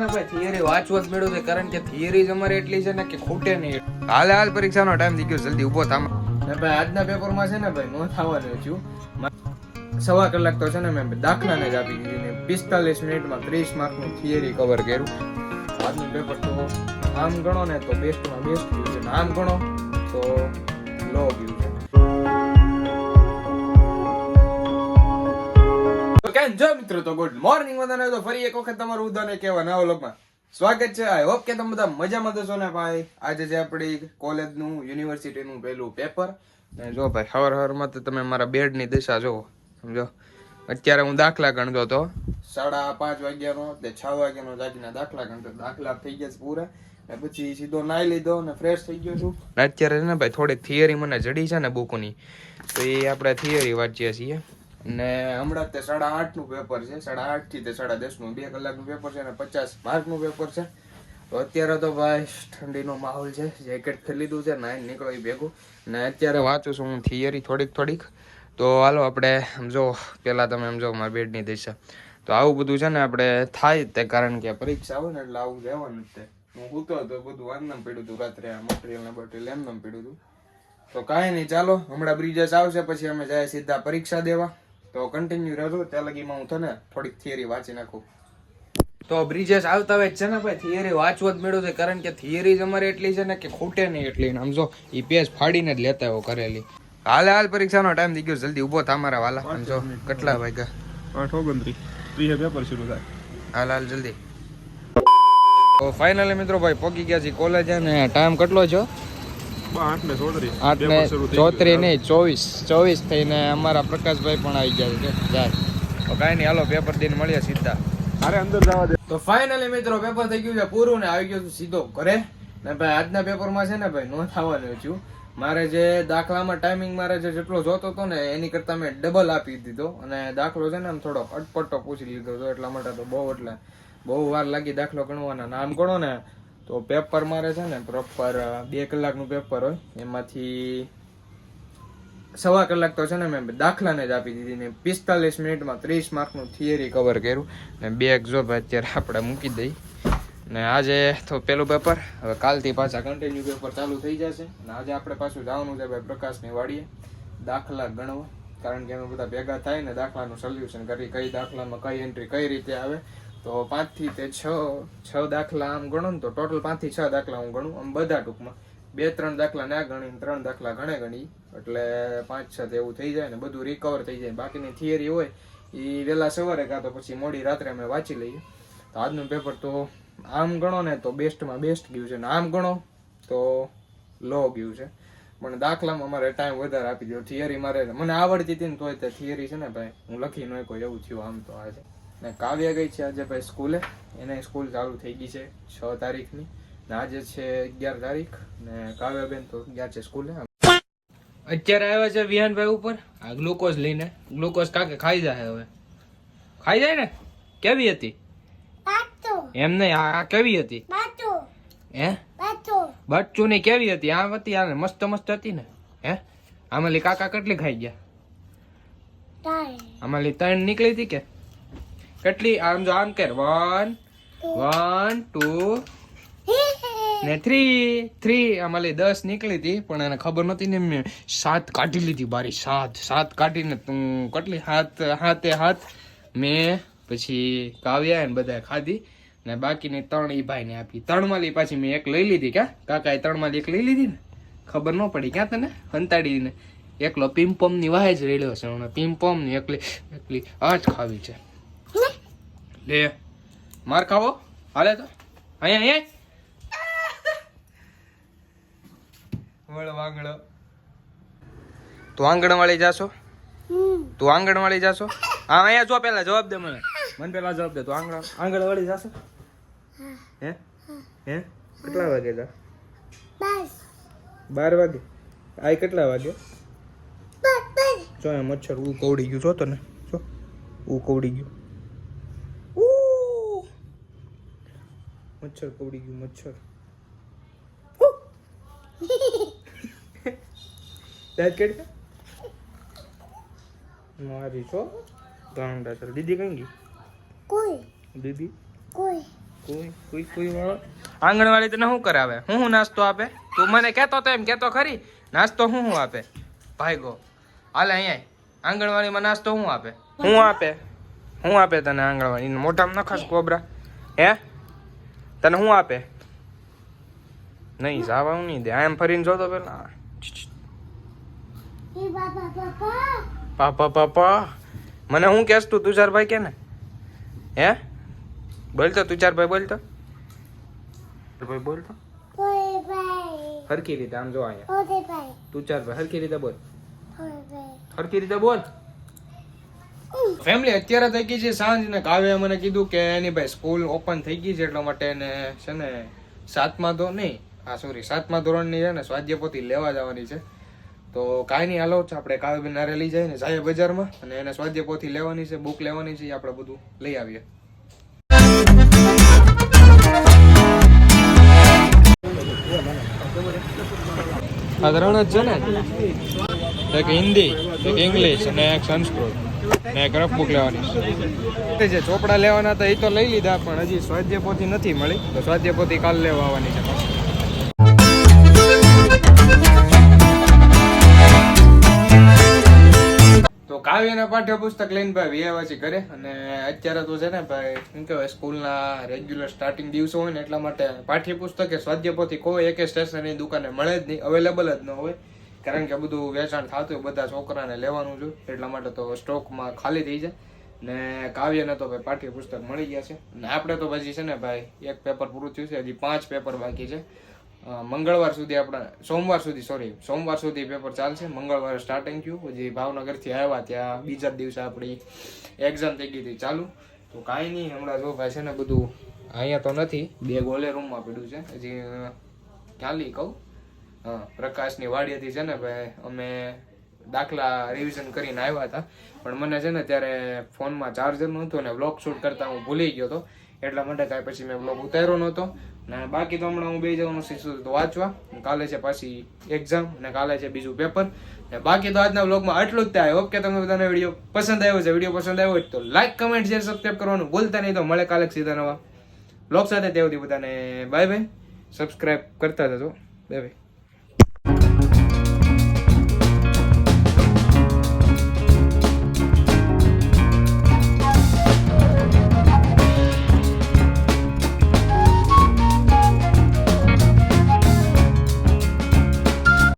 ભાઈ છે, કારણ કે થિયરી અમારે એટલી છે ને કે ખૂટે નહીં. હાલ હાલ પરીક્ષાનો ટાઈમ થઈ જલ્દી ઊભો થામ આજના પેપરમાં છે ને ભાઈ, નો થવાનું થયું સવા કલાક તો છે ને મેં દાખલાને જ આપી પિસ્તાલીસ મિનિટમાં ત્રીસ માર્કનું થિયરી કવર કર્યું. આજનું પેપર તો આમ ગણો ને તો બેસ્ટમાં બેસ્ટ છે આમ ગણો, તો લો ગયું છે. તો કેમ જો મિત્રો, તો ગુડ મોર્નિંગ બધાને. તો ફરી એક વખત તમારું ઉદાને કહેવા નવા લોકમાં સ્વાગત છે. આઈ હોપ કે તમે બધા મજામાં થશો ને ભાઈ. આજે જે આપણી કોલેજનું, યુનિવર્સિટીનું પહેલું પેપર ને જો ભાઈ, હવાર હવારમાં તો તમે મારા બેડની દિશા જુઓ, સમજો? અત્યારે હું દાખલા ગણતો હતો. સાડા પાંચ વાગ્યાનો તે છ વાગ્યાનો જાગીને દાખલા ગણતો. દાખલા થઈ ગયા છે પૂરા. ને પછી સીધો નાઈ લીધો ને ફ્રેશ થઈ ગયો છું. અત્યારે છે ને ભાઈ, થોડીક થિયરી મને જડી છે ને બુકની. તો એ આપણે થિયરી વાંચીએ છીએ. ને હમણાં તે સાડા આઠનું પેપર છે. સાડા આઠથી તે સાડા દસનું બે કલાકનું પેપર છે અને પચાસ માર્કનું પેપર છે. તો અત્યારે તો ભાઈ ઠંડીનો માહોલ છે. જેકેટ ખરીદી લીધું છે નાઈન નીકળો એ ભેગું. ને અત્યારે વાંચું છું હું થિયરી થોડીક થોડીક. તો હાલો આપણે સમજો પેલા તમે સમજો મારા બેડની દિશા. તો આવું બધું છે ને આપણે થાય તે કારણ કે પરીક્ષા આવે ને એટલે આવું રહેવાનું જ તે. હું સૂતો હતો, બધું આનંદ પીડું હતું રાત્રે. આ મટીરિયલ ને બટીરિયલ એમને પીડું હતું. તો કાંઈ નહીં, ચાલો. હમણાં બ્રિજેસ આવશે, પછી અમે જાય સીધા પરીક્ષા દેવા. તો કન્ટિન્યુ રહેજો ત્યાં લગીમાં હું તને થોડીક થિયરી વાંચી નાખું. તો બ્રિજેસ આવતા હોય છે ને ભાઈ થિયરી વાંચવો જ મેળવું છે કારણ કે થિયરી જ અમારે એટલી છે ને કે ખૂટે નહીં એટલી. ને સમજો એ પેજ ફાડીને જ લેતા હોય કરેલી. હાલ હાલ પરીક્ષાનો ટાઈમ થઈ ગયો જલ્દી ઊભો થા મારા વાલા. સમજો કેટલા વાગ્યા? આઠ ઓગણત્રીસ. ત્રીસે પેપર શરૂ થાય. હાલ હાલ જલ્દી. તો ફાઇનલી મિત્રો ભાઈ પહોંચી ગયા છીએ કોલેજ અને ટાઈમ કેટલો છે? આઠ ને ચોત્રીસ નહીં ચોવીસ. ચોવીસ થઈને અમારા પ્રકાશભાઈ પણ આવી ગયા છે. જાય તો કાંઈ નહીં હાલો પેપર દઈને મળીએ સીધા. અરે અંદર જવા દે. તો ફાઇનલી મિત્રો પેપર થઈ ગયું છે પૂરું ને આવી ગયો છું સીધો ઘરે. ને ભાઈ આજના પેપરમાં છે ને ભાઈ નો થવાનું થયું મારે જે દાખલામાં ટાઈમિંગ મારે જે જેટલો જોતો હતો ને એની કરતાં મેં ડબલ આપી દીધો. અને દાખલો છે ને આમ થોડો અટપટો પૂછી લીધો હતો એટલા માટે તો બહુ એટલે બહુ વાર લાગી દાખલો ગણવાના. નામ ગણો ને તો પેપર મારે છે ને પ્રોપર બે કલાકનું પેપર હોય. એમાંથી સવા કલાક તો છે ને મેં દાખલાને જ આપી દીધી. ને પિસ્તાલીસ મિનિટમાં ત્રીસ માર્કનું થિયરી કવર કર્યું. ને બેગ એક્ઝોબ અત્યારે આપણે મૂકી દઈ. ને આજે તો પેલું પેપર હવે કાલથી પાછા કન્ટિન્યુ પેપર ચાલુ થઈ જશે. ને આજે આપણે પાછું જવાનું છે ભાઈ પ્રકાશની વાડીએ દાખલા ગણવા. કારણ કે અમે બધા ભેગા થાય ને દાખલાનું સોલ્યુશન કરી, કઈ દાખલામાં કઈ એન્ટ્રી કઈ રીતે આવે. તો પાંચથી તે છ છ દાખલા આમ ગણો ને તો ટોટલ પાંચથી છ દાખલા હું ગણું. આમ બધા ટૂંકમાં. બે, ત્રણ દાખલા ના ગણી ત્રણ દાખલા ગણે ગણી. એટલે પાંચ, છ એવું થઈ જાય ને બધું રિકવર થઈ જાય. બાકીની થિયરી હોય એ વહેલા સવારે કાં તો પછી મોડી રાત્રે અમે વાંચી લઈએ. તો આજનું પેપર તો આમ ગણો ને તો બેસ્ટમાં બેસ્ટ ગયું છે ને આમ ગણો તો લો ગયું છે. પણ દાખલામાં મારે ટાઈમ વધારે આપી દો થિયરી મારે મને આવડતી હતી ને તોય તે થિયરી છે ને ભાઈ, હું લખી નહીં કોઈ એવું થયું આમ તો આજે. ને કાવ્ય ગઈ છે આજે ભાઈ સ્કૂલે. એને સ્કૂલ ચાલુ થઈ ગઈ છે છ તારીખની. ને આજે છે અગિયાર તારીખ ને કાવ્યાબેન તો અગિયાર છે સ્કૂલે. અત્યારે આવ્યા છે વિહાનભાઈ ઉપર. આ ગ્લુકોઝ લઈને. ગ્લુકોઝ કાકે ખાઈ જાય હવે. ખાઈ જાય ને? કેવી હતી? એમ નહીં આ કેવી હતી? હે? બચ્ચું ની કેવી હતી? આમ હતી આ મસ્ત મસ્ત હતી ને? હે? આમાં કાકા કેટલી ખાઈ ગયા? આમાં ત્રણ નીકળી હતી કે? કેટલી? આમ જો આમ કર. વન વન ટુ ને થ્રી થ્રી અમારે દસ નીકળી હતી પણ એને ખબર નહોતી ને મેં સાત કાઢી લીધી બારી. સાત સાત કાઢીને તું કેટલી? હાથ હાથે હાથ. મેં પછી કાવ્યા ને બધા ખાધી. ને બાકીની ત્રણ એ ભાઈને આપી. ત્રણ માલી પાછી મેં એક લઈ લીધી. ક્યાં? કાકાએ ત્રણ માલી એક લઈ લીધી ને? ખબર ન પડી. ક્યાં તને? હંતાડીને. એકલો પિમ્પમની વાહે જ રેડ્યો છે. હમણાં પિમ્પમની એકલી એકલી આ જ ખાવી છે. લે. માર ખાવો. હાલે તો. અહીંયા અહીંયા. વળ વાંગડો. તું આંગણવાળી જાશો? તું આંગણવાડી જાશો? હા અહીંયા જો પેલા જવાબ દે મને. મને પેલા જવાબ દે. તું આંગણ આંગણવાળી જાશો? હે? હે? કેટલા વાગે જા? બાર વાગે? આય કેટલા વાગે? જો મચ્છર ઉ કવડી ગયું. જો તને. જો. ઉ કવડી ગયું ઉ. મચ્છર કવડી ગયું મચ્છર. દાંત મારી છો? ગાંડા ચાલ. દીદી કઈ ગઈ? કોઈ. દીદી? કોઈ. કોઈ કોઈ કોઈ વાળો? આંગણવાડી તને શું કરાવે? હું શું નાસ્તો આપે? તું મને કહેતો તો એમ કહેતો ખરી. નાસ્તો હું શું આપે? ભાઈ ગો હાલે અહીંયા. આંગણવાડીમાં નાસ્તો શું આપે? હું આપે? હું આપે તને આંગણવાડી મોટામાં નખાશ કોબરા. હે? તને શું આપે? નહીં જવાનું નહીં. દે આમ ફરીને જોતો પેલા. પાપા પાપા મને હું કહેશ તું તુષારભાઈ કે ને? હે? બોલતો તુષારભાઈ બોલતો? ભાઈ બોલતો? હરકી રીતે આમ જો અહીંયા. તુષારભાઈ હરકી રીતે બોલ. હરકી રીતે બોલ. ફેમિલી અત્યારે થઈ ગઈ છે સાંજ ને કાવ્ય મને કીધું કે એની ભાઈ સ્કૂલ ઓપન થઈ ગઈ છે એટલા માટે એને છે ને સાતમા ધોરણ નહીં, હા સોરી સાતમા ધોરણની છે ને સ્વાધ્યાય લેવા જવાની છે. તો કાંઈ નહીં, હાલો, આપણે કાવ્યબેન નારે લઈ જાય ને જાય બજારમાં અને એને સ્વાધ્યાય પોથી લેવાની છે બુક લેવાની છે આપણે બધું લઈ આવીએ. આ ત્રણ જ છે ને? એક હિન્દી, એક ઇંગ્લિશ અને એક સંસ્કૃત. જે ચોપડા લેવાના હતા એ તો લઈ લીધા, પણ હજી સ્વાધ્યાય પોથી નથી મળી. તો સ્વાધ્યાય પોથી કાલ લેવા આવવાની છે. પાછી. કાવ્યના પાઠ્યપુસ્તક લઈને ભાઈ વ્યાવા ઘરે, અને અત્યારે તો છે ને ભાઈ, શું કહેવાય, સ્કૂલના રેગ્યુલર સ્ટાર્ટિંગ દિવસો હોય ને એટલા માટે પાઠ્યપુસ્તક કે સ્વાધ્યાયપોથી કોઈ એકે સ્ટેશનરી દુકાને મળે જ નહીં અવેલેબલ જ ન હોય. કારણ કે બધું વેચાણ થતું હોય, બધા છોકરાને લેવાનું છે, એટલા માટે તો સ્ટોકમાં ખાલી થઈ જાય. ને કાવ્યને તો ભાઈ પાઠ્યપુસ્તક મળી ગયા છે. ને આપણે તો પછી છે ને ભાઈ, એક પેપર પૂરું થયું છે, હજી પાંચ પેપર બાકી છે. મંગળવાર સુધી આપણે, સોમવાર સુધી સોરી સોમવાર સુધી પેપર ચાલશે. મંગળવારે સ્ટાર્ટિંગ થયું, પછી ભાવનગરથી આવ્યા, ત્યાં બીજા દિવસે આપણી એક્ઝામ થઈ ગઈ હતી ચાલુ. તો કાંઈ નહીં, હમણાં જો ભાઈ છે ને બધું, અહીંયા તો નથી, બે ગોલે રૂમમાં પડ્યું છે. હજી ક્યાંલી કહું. પ્રકાશની વાડીએથી છે ને ભાઈ, અમે દાખલા રિવિઝન કરીને આવ્યા હતા. પણ મને છે ને ત્યારે ફોનમાં ચાર્જર નહોતું અને વ્લોગ શૂટ કરતા હું ભૂલી ગયો હતો. એટલા માટે કાંઈ પછી મેં વ્લોગ ઉતાર્યો નહોતો. ને બાકી તો હમણાં હું બે જવાનું શીખું તો વાંચવા. કાલે છે પાછી એક્ઝામ ને કાલે છે બીજું પેપર ને બાકી તો આજના બ્લોગમાં આટલું જ થાય. ઓકે તમને બધાને વીડિયો પસંદ આવ્યો છે. વીડિયો પસંદ આવ્યો તો લાઈક કમેન્ટ શેર સબસ્ક્રાઈબ કરવાનું ભૂલતા નહીં. તો મળે કાલે સીધા નવા. વ્લોગ સાથે તે બધાને બાય બાય સબસ્ક્રાઈબ કરતા જજો. Bye bye